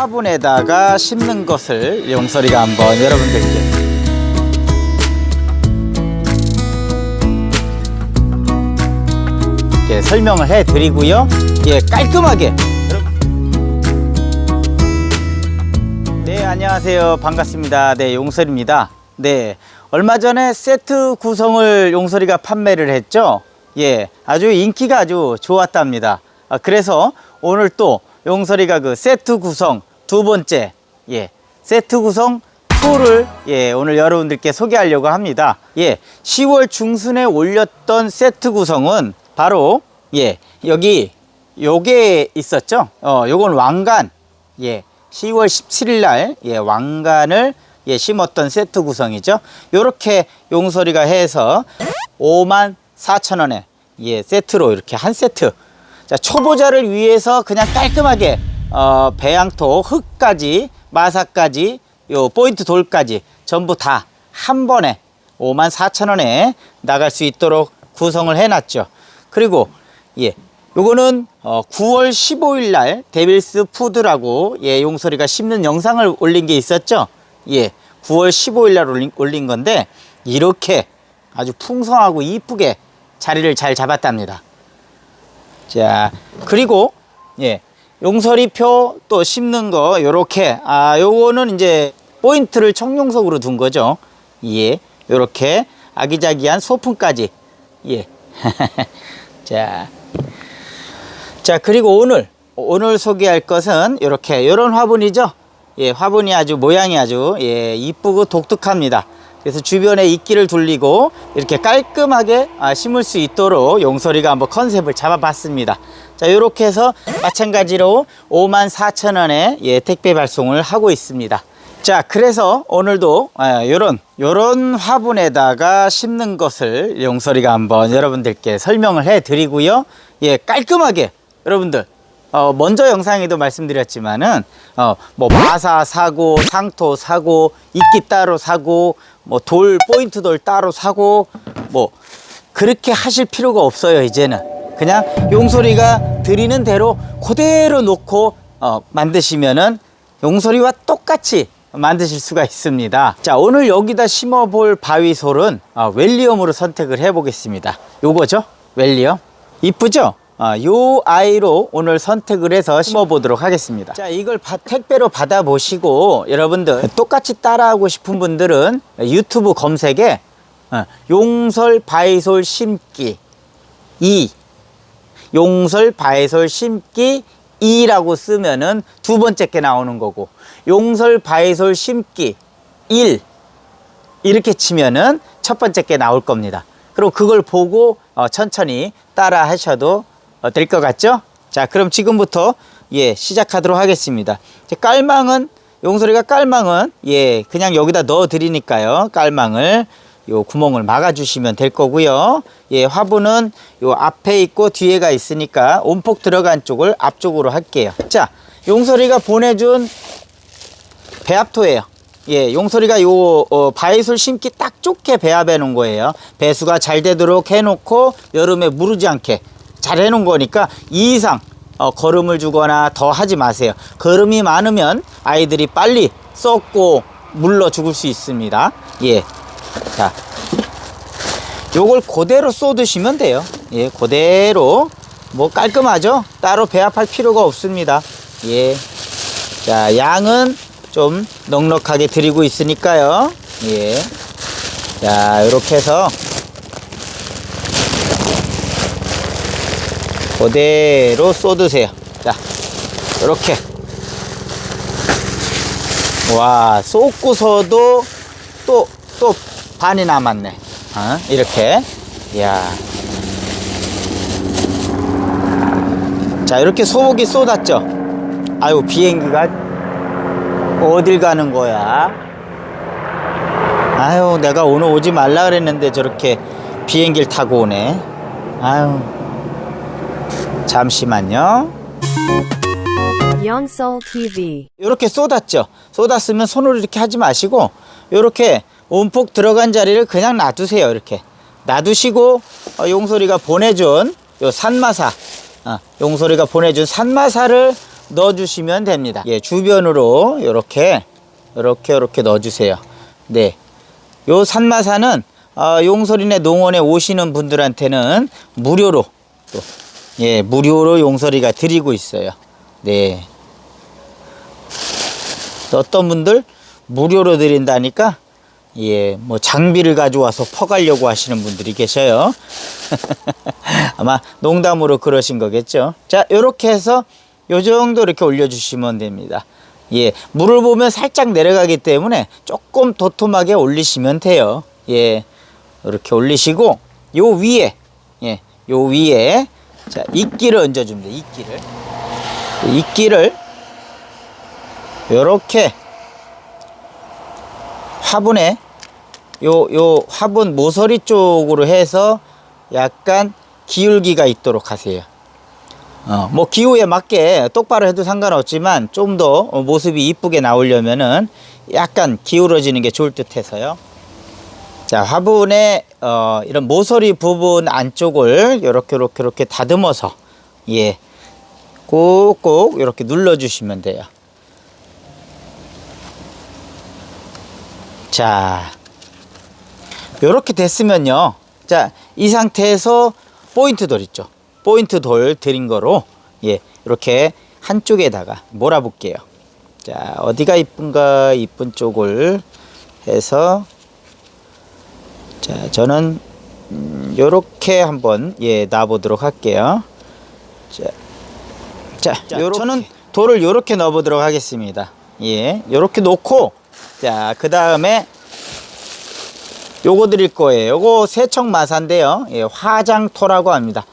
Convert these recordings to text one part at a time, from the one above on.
화분에다가 심는 것을 용설이가 한번 여러분들께 이렇게 설명을 해 드리고요. 예, 깔끔하게. 네, 안녕하세요. 반갑습니다. 네, 용설입니다. 네. 얼마 전에 세트 구성을 용설이가 판매를 했죠. 예, 아주 인기가 아주 좋았답니다. 아, 그래서 오늘 또 용설이가 그 세트 구성 두 번째, 예, 세트 구성 2를 예, 오늘 여러분들께 소개하려고 합니다. 예, 10월 중순에 올렸던 세트 구성은 바로 예, 여기 요게 있었죠. 어, 요건 왕관. 예. 10월 17일 날 예, 왕관을 예, 심었던 세트 구성이죠. 요렇게 용설이가 해서 5만 4천 원에 예, 세트로 이렇게 한 세트. 자, 초보자를 위해서 그냥 깔끔하게 어, 배양토, 흙까지, 마사까지, 요 포인트 돌까지 전부 다 한 번에 5만 4천 원에 나갈 수 있도록 구성을 해놨죠. 그리고 예, 요거는 어, 9월 15일 날 데빌스 푸드라고 예, 용설이가 심는 영상을 올린 게 있었죠. 예, 9월 15일 날 올린, 올린 건데 이렇게 아주 풍성하고 이쁘게 자리를 잘 잡았답니다. 자, 그리고 예, 용설이표 또 심는 거 요렇게 아 요거는 이제 포인트를 청룡석으로 둔 거죠. 예, 요렇게 아기자기한 소품까지 예. 자, 자 그리고 오늘 오늘 소개할 것은 이렇게 이런 화분이죠. 예, 화분이 아주 모양이 아주 예, 이쁘고 독특합니다. 그래서 주변에 이끼를 둘리고 이렇게 깔끔하게 아, 심을 수 있도록 용설이가 한번 컨셉을 잡아봤습니다. 자, 이렇게 해서 마찬가지로 5만 4천 원에 예, 택배 발송을 하고 있습니다. 자, 그래서 오늘도 아, 요런 화분에다가 심는 것을 용설이가 한번 여러분들께 설명을 해 드리고요. 예, 깔끔하게 여러분들 어, 먼저 영상에도 말씀드렸지만은 어, 뭐 마사 사고 상토 사고 이끼 따로 사고 뭐 돌 포인트 돌 따로 사고 뭐 그렇게 하실 필요가 없어요 이제는. 그냥 용소리가 드리는 대로 그대로 놓고 어, 만드시면은 용소리와 똑같이 만드실 수가 있습니다. 자 오늘 여기다 심어 볼 바위솔은 어, 웰리엄으로 선택을 해 보겠습니다. 요거죠? 웰리엄? 이쁘죠 아, 요 아이로 오늘 선택을 해서 심어 보도록 하겠습니다. 자, 이걸 바- 택배로 받아 보시고 여러분들 똑같이 따라하고 싶은 분들은 유튜브 검색에 어, 용설 바이솔 심기 2 용설 바이솔 심기 2라고 쓰면은 두 번째 게 나오는 거고 용설 바이솔 심기 1 이렇게 치면은 첫 번째 게 나올 겁니다. 그리고 그걸 보고 어, 천천히 따라 하셔도 어, 될 것 같죠? 자, 그럼 지금부터 예, 시작하도록 하겠습니다. 깔망은 용소리가 깔망은 예, 그냥 여기다 넣어 드리니까요. 깔망을 요 구멍을 막아 주시면 될 거고요. 예, 화분은 요 앞에 있고 뒤에가 있으니까 온폭 들어간 쪽을 앞쪽으로 할게요. 자, 용소리가 보내준 배합토예요. 예, 용소리가 요 어, 바이솔 심기 딱 좋게 배합해 놓은 거예요. 배수가 잘 되도록 해놓고 여름에 무르지 않게 잘 해놓은 거니까 이 이상 어, 거름을 주거나 더 하지 마세요. 거름이 많으면 아이들이 빨리 썩고 물러 죽을 수 있습니다. 예, 자, 요걸 그대로 쏟으시면 돼요. 예, 그대로 뭐 깔끔하죠? 따로 배합할 필요가 없습니다. 예. 자, 양은 좀 넉넉하게 드리고 있으니까요. 예. 자, 이렇게 해서 그대로 쏟으세요. 자, 이렇게. 와, 쏟고서도 또, 또 반이 남았네. 어? 이렇게. 이야. 자, 이렇게 소복이 쏟았죠? 아유, 비행기가 어딜 가는 거야? 아유, 내가 오늘 오지 말라 그랬는데 저렇게 비행기를 타고 오네. 아유. 잠시만요. Youngsoul TV. 이렇게 쏟았죠. 쏟았으면 손으로 이렇게 하지 마시고 이렇게 온폭 들어간 자리를 그냥 놔두세요. 이렇게 놔두시고 어, 용소리가 보내준 요 산마사, 어, 용소리가 보내준 산마사를 넣어주시면 됩니다. 예, 주변으로 이렇게 이렇게 이렇게 넣어주세요. 네, 요 산마사는 어, 용설이네 농원에 오시는 분들한테는 무료로 또 예, 무료로 용설이가 드리고 있어요. 네. 또 어떤 분들 무료로 드린다니까 예, 뭐 장비를 가져와서 퍼가려고 하시는 분들이 계셔요. 아마 농담으로 그러신 거겠죠. 자, 요렇게 해서 요 정도 이렇게 올려주시면 됩니다. 예, 물을 보면 살짝 내려가기 때문에 조금 도톰하게 올리시면 돼요. 예, 이렇게 올리시고 요 위에, 예, 요 위에 자 이끼를 얹어줍니다. 이끼를 이끼를 요렇게 화분에 요, 요 화분 모서리 쪽으로 해서 약간 기울기가 있도록 하세요. 어, 뭐 기후에 맞게 똑바로 해도 상관없지만 좀 더 모습이 이쁘게 나오려면은 약간 기울어지는 게 좋을 듯 해서요. 자, 화분에 어, 이런 모서리 부분 안쪽을 이렇게 이렇게 이렇게 다듬어서 예. 꼭꼭 이렇게 눌러 주시면 돼요. 자, 이렇게 됐으면요. 자, 이 상태에서 포인트 돌 있죠. 포인트 돌 드린 거로 예, 이렇게 한쪽에다가 몰아볼게요. 자, 어디가 이쁜가 이쁜 쪽을 해서 자, 저는 음, 요렇게 한번 예, 놔보도록 할게요. 자, 자, 자, 요렇게. 저는 돌을 요렇게 넣어보도록 하겠습니다. 예, 요렇게 놓고 자, 그 다음에 요거 드릴 거예요. 요거 세척 마사인데요. 예, 화장토라고 합니다.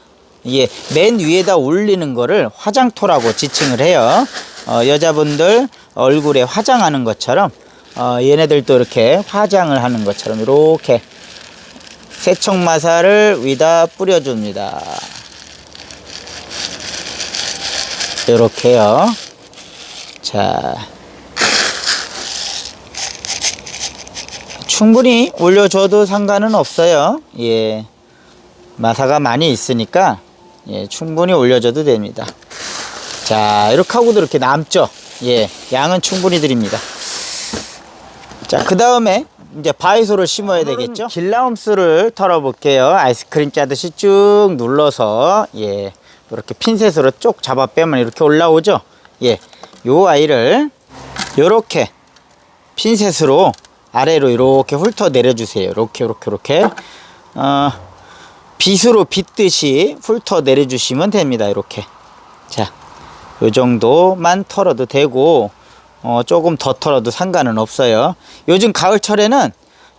예, 맨 위에다 올리는 거를 화장토라고 지칭을 해요. 어, 여자분들 얼굴에 화장하는 것처럼 어, 얘네들도 이렇게 화장을 하는 것처럼 이렇게 세척마사를 위다 뿌려줍니다. 이렇게요. 자. 충분히 올려줘도 상관은 없어요. 예. 마사가 많이 있으니까, 예, 충분히 올려줘도 됩니다. 자, 이렇게 하고도 이렇게 남죠. 예, 양은 충분히 드립니다. 자, 그 다음에 이제 바이소를 심어야 되겠죠? 길라움수를 털어볼게요. 아이스크림 짜듯이 쭉 눌러서, 예, 이렇게 핀셋으로 쭉 잡아 빼면 이렇게 올라오죠? 예, 요 아이를 요렇게 핀셋으로 아래로 이렇게 훑어 내려주세요. 이렇게, 이렇게, 이렇게. 어, 빗으로 빗듯이 훑어 내려주시면 됩니다. 이렇게. 자, 요 정도만 털어도 되고, 어, 조금 더 털어도 상관은 없어요. 요즘 가을철에는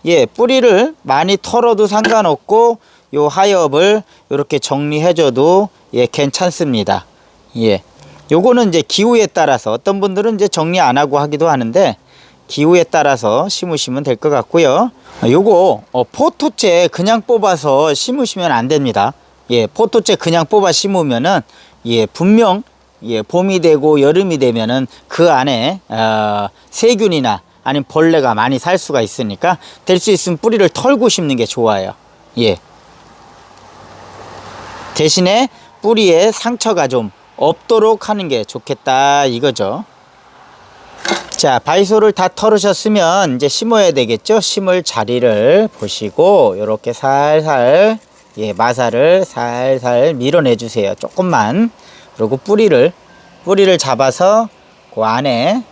예, 뿌리를 많이 털어도 상관없고, 요 하엽을 이렇게 정리해줘도 예, 괜찮습니다. 예. 요거는 이제 기후에 따라서 어떤 분들은 이제 정리 안 하고 하기도 하는데, 기후에 따라서 심으시면 될 것 같고요. 요거 어, 포토째 그냥 뽑아서 심으시면 안 됩니다. 예, 포토째 그냥 뽑아 심으면은 예, 분명 예, 봄이 되고 여름이 되면은 그 안에 어, 세균이나 아니면 벌레가 많이 살 수가 있으니까 될 수 있으면 뿌리를 털고 심는 게 좋아요. 예. 대신에 뿌리에 상처가 좀 없도록 하는 게 좋겠다 이거죠. 자, 바이소를 다 털으셨으면 이제 심어야 되겠죠? 심을 자리를 보시고 이렇게 살살 예, 마사를 살살 밀어내 주세요. 조금만. 그리고 뿌리를 뿌리를 잡아서 그 안에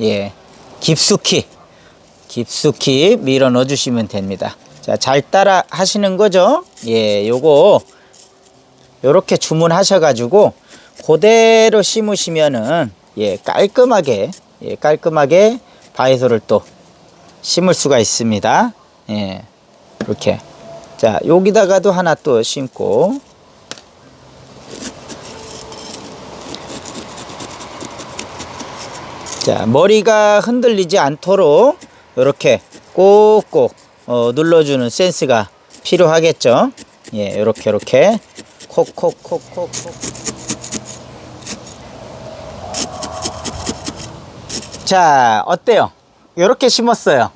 예, 깊숙이 깊숙이 밀어 넣어 주시면 됩니다. 자, 잘 따라 하시는 거죠? 예, 요거 요렇게 주문하셔 가지고 그대로 심으시면은 예, 깔끔하게 예, 깔끔하게 바이소를 또 심을 수가 있습니다. 예, 이렇게. 자, 여기다가도 하나 또 심고. 자, 머리가 흔들리지 않도록 이렇게 꼭꼭 어, 눌러주는 센스가 필요하겠죠. 예, 이렇게 이렇게 콕콕콕콕콕. 자, 어때요? 이렇게 심었어요.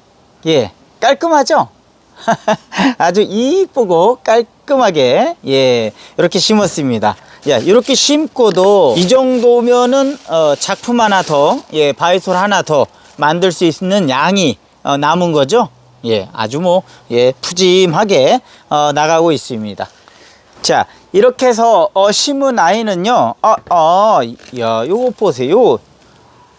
예, 깔끔하죠? 아주 이쁘고 깔끔하게, 예, 이렇게 심었습니다. 야, 이렇게 심고도 이 정도면은 어, 작품 하나 더, 예, 바이솔 하나 더 만들 수 있는 양이 어, 남은 거죠. 예, 아주 뭐, 예, 푸짐하게 어, 나가고 있습니다. 자, 이렇게 해서 어, 심은 아이는요, 아, 아, 야, 요거 보세요.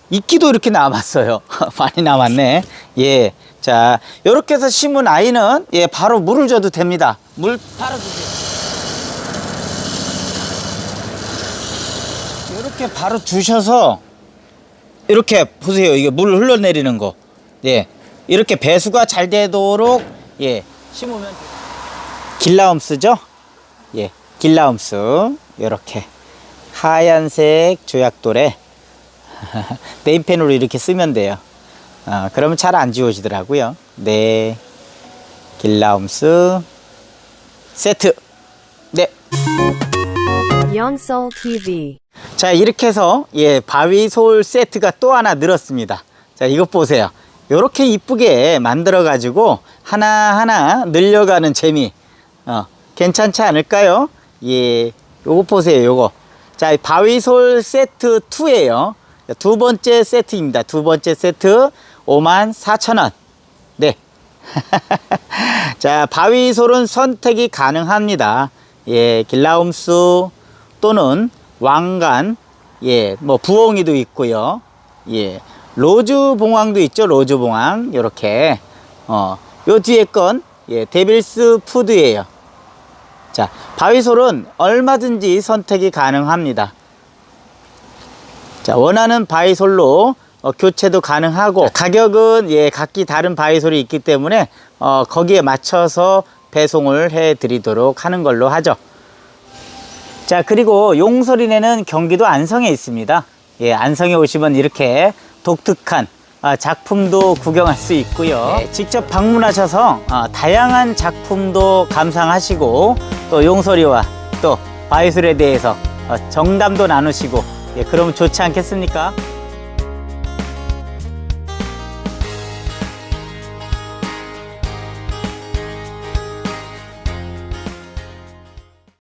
이끼도 이렇게 남았어요. 많이 남았네. 예. 자, 이렇게 해서 심은 아이는 예, 바로 물을 줘도 됩니다. 물 바로 주세요. 이렇게 바로 주셔서 이렇게 보세요. 이게 물 흘러내리는 거. 예. 이렇게 배수가 잘 되도록 예, 심으면. 길라움스죠? 예. 길라움스. 이렇게 하얀색 조약돌에 네임펜으로 이렇게 쓰면 돼요. 어, 그러면 잘 안 지워지더라고요. 네. 길라움스 세트. 네. Youngsoul TV. 자, 이렇게 해서 예, 바위 솔 세트가 또 하나 늘었습니다. 자, 이것 보세요. 요렇게 이쁘게 만들어 가지고 하나하나 늘려가는 재미. 어, 괜찮지 않을까요? 예. 요거 보세요. 요거. 자, 이 바위솔 세트 2예요. 두 번째 세트입니다. 두 번째 세트 5만 4천 원. 네. 자, 바위솔은 선택이 가능합니다. 예, 길라움수 또는 왕관, 예, 뭐 부엉이도 있고요. 예, 로즈 봉황도 있죠. 로즈 봉황 요렇게. 어, 요 뒤에 건 예, 데빌스 푸드예요. 자, 바위솔은 얼마든지 선택이 가능합니다. 자, 원하는 바이솔로 어, 교체도 가능하고 가격은 예, 각기 다른 바이솔이 있기 때문에 어, 거기에 맞춰서 배송을 해 드리도록 하는 걸로 하죠. 자, 그리고 용서리네는 경기도 안성에 있습니다. 예, 안성에 오시면 이렇게 독특한 아, 작품도 구경할 수 있고요. 예, 직접 방문하셔서 아, 다양한 작품도 감상하시고 또 용서리와 또 바이솔에 대해서 어, 정담도 나누시고 예, 그러면 좋지 않겠습니까?